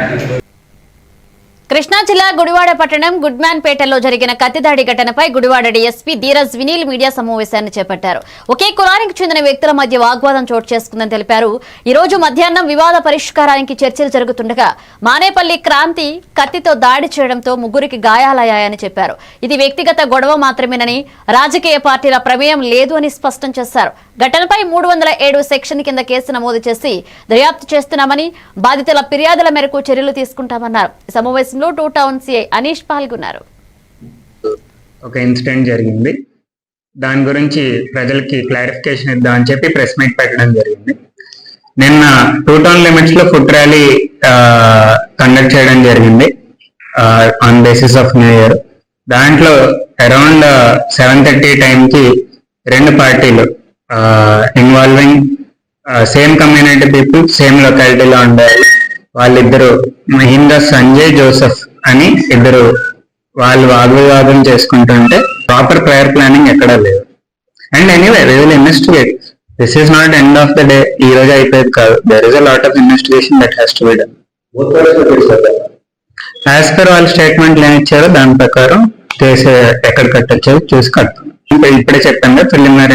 package, but Krishna జిల్లా గుడివాడ పట్టణం Goodman పేటలో జరిగిన కత్తిదాడి ఘటనపై గుడివాడ డీఎస్పీ ధీరజ్ వినీల్ మీడియా సమావేశాన్ని చేపట్టారు. ఒకే కులానికి చెందిన వ్యక్తుల మధ్య వాగ్వాదం చోటు చేసుకుందని తెలిపారు. ఈ రోజు మధ్యాహ్నం వివాద పరిష్కారానికి చర్చలు జరుగుతుండగా మానేపల్లి క్రాంతి కత్తితో దాడి చేయడంతో ముగ్గురికి గాయాలయ్యాయని చెప్పారు. ఇది వ్యక్తిగత గొడవ మాత్రమేనని రాజకీయ పార్టీల ప్రమేయం లేదు అని స్పష్టం చేశారు. ఘటనపై మూడు వందల ఏడు సెక్షన్ కింద కేసు నమోదు చేసి దర్యాప్తు చేస్తున్నామని బాధితుల ఫిర్యాదుల మేరకు చర్యలు తీసుకుంటామన్నారు. సమావేశం సమావేశంలో టూ టౌన్ సిఐ అనీష్ పాల్గొన్నారు. ఒక ఇన్సిడెంట్ జరిగింది. దాని గురించి ప్రజలకి క్లారిఫికేషన్ ఇద్దాం అని చెప్పి ప్రెస్ మీట్ పెట్టడం జరిగింది. నిన్న టూ టౌన్ లిమిట్స్లో ఫుడ్ ర్యాలీ కండక్ట్ చేయడం జరిగింది. On basis of new year దాంట్లో అరౌండ్ సెవెన్ థర్టీ టైంకి రెండు పార్టీలు involving same community people same లొకాలిటీలో ఉండాలి వాళ్ళిద్దరు మహీంద్ర సంజయ్ జోసెఫ్ అని ఇద్దరు వాళ్ళు వాగ్వివాదం చేసుకుంటుంటే ప్రాపర్ ప్రేయర్ ప్లానింగ్ ఎక్కడా లేదు. And anyway we will investigate this is not end of the day ఈ రోజు అయిపోయేది కాదు. There is a lot of investigation that has to be done as per వాళ్ళ స్టేట్మెంట్లు ఏమి ఇచ్చారో దాని ప్రకారం చేసే ఎక్కడ కట్టొచ్చో చూసి కడతాం. ఇప్పుడే చెప్పాను ప్రిలిమినరీ